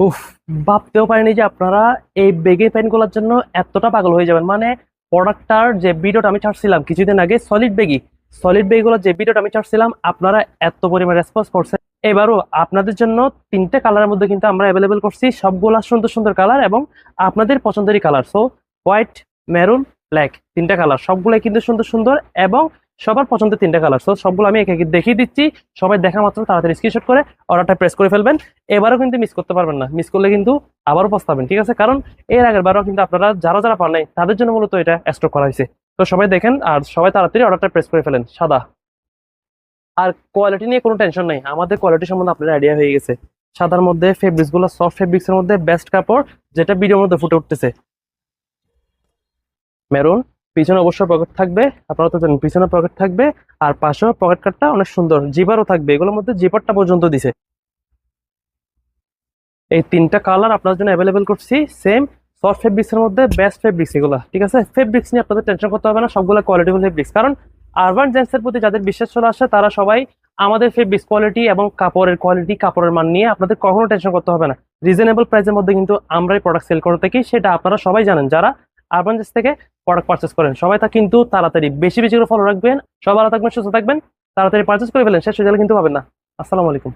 উফ, ভাবতেও পারিনি যে আপনারা এই বেগে প্যান্টগুলোর জন্য এতটা পাগল হয়ে যাবেন। মানে প্রোডাক্টটার যে ভিডিওটা আমি ছাড়ছিলাম কিছুদিন আগে সলিড বেগি সলিড বেগগুলোর যে ভিডিওটা আমি ছাড়ছিলাম, আপনারা এত পরিমাণ রেসপন্স করছেন। এবারও আপনাদের জন্য তিনটে কালারের মধ্যে কিন্তু আমরা অ্যাভেলেবেল করছি। সবগুলা সুন্দর সুন্দর কালার এবং আপনাদের পছন্দেরই colour so white maroon black তিনটা কালার সবগুলাই কিন্তু সুন্দর সুন্দর এবং সবার পছন্দের তিনটা কালার সো সবগুলো আমি একে দেখিয়ে দিচ্ছি। সবাই দেখা মাত্র, তাড়াতাড়ি স্ক্রিনশট করে অর্ডারটা প্রেস করে ফেলবেন। এবারও কিন্তু মিস করতে পারবেন না। মিস করলে কিন্তু আবারও পস্তাবেন, ঠিক আছে? কারণ এর আগের বারও কিন্তু আপনারা যারা যারা পান নাই, তাদের জন্য মূলত এটা স্টক করা হয়েছে। তো সবাই দেখেন আর সবাই তাড়াতাড়ি অর্ডারটা প্রেস করে ফেলেন, সাদা। আর কোয়ালিটি নিয়ে কোনো টেনশন নেই। আমাদের কোয়ালিটি সম্বন্ধে আপনার আইডিয়া হয়ে গেছে। সাদার মধ্যে ফেব্রিক্সগুলো সফট ফেব্রিক্স এর মধ্যে বেস্ট কাপড়, যেটা ভিডিওর মধ্যে ফুটে উঠতেছে। মেরুন পিছনে অবশ্যই পকেট থাকবে, আপনারা তো জানেন পিছনে পকেট থাকবে, আর পাশেও পকেট কাটটা অনেক সুন্দর জিপারও থাকবে, এগুলোর মধ্যে জিপারটা পর্যন্ত দিছে। এই তিনটা কালার আপনার জন্য অ্যাভেলেবেল করছি সেম সফট ফেব্রিক্স এর মধ্যে বেস্ট ফেব্রিক্স এগুলো, ঠিক আছে? ফেব্রিক্স নিয়ে আপনাদের টেনশন করতে হবে না, সবগুলো কোয়ালিটিফুল ফেব্রিক্স কারণ আরবান জেন্টসের প্রতি যাদের বিশ্বাস চলে আসে, তারা সবাই আমাদের ফেব্রিক্স কোয়ালিটি এবং কাপড়ের কোয়ালিটি কাপড়ের মান নিয়ে আপনাদের কখনো টেনশন করতে হবে না। রিজনেবল প্রাইসের মধ্যে কিন্তু আমরাই প্রোডাক্ট সেল করে থাকি, সেটা আপনারা সবাই জানেন। যারা আরবান থেকে প্রোডাক্ট পারচেস করেন। সবাই তা কিন্তু তাড়াতাড়ি, বেশি বেশি করে ফলো রাখবেন, সবাই ভালো থাকবেন, সুস্থ থাকবেন, তাড়াতাড়ি পারচেস করে ফেলেন, শেষ হয়ে গেলে কিন্তু পাবেন না। আসসালামু আলাইকুম।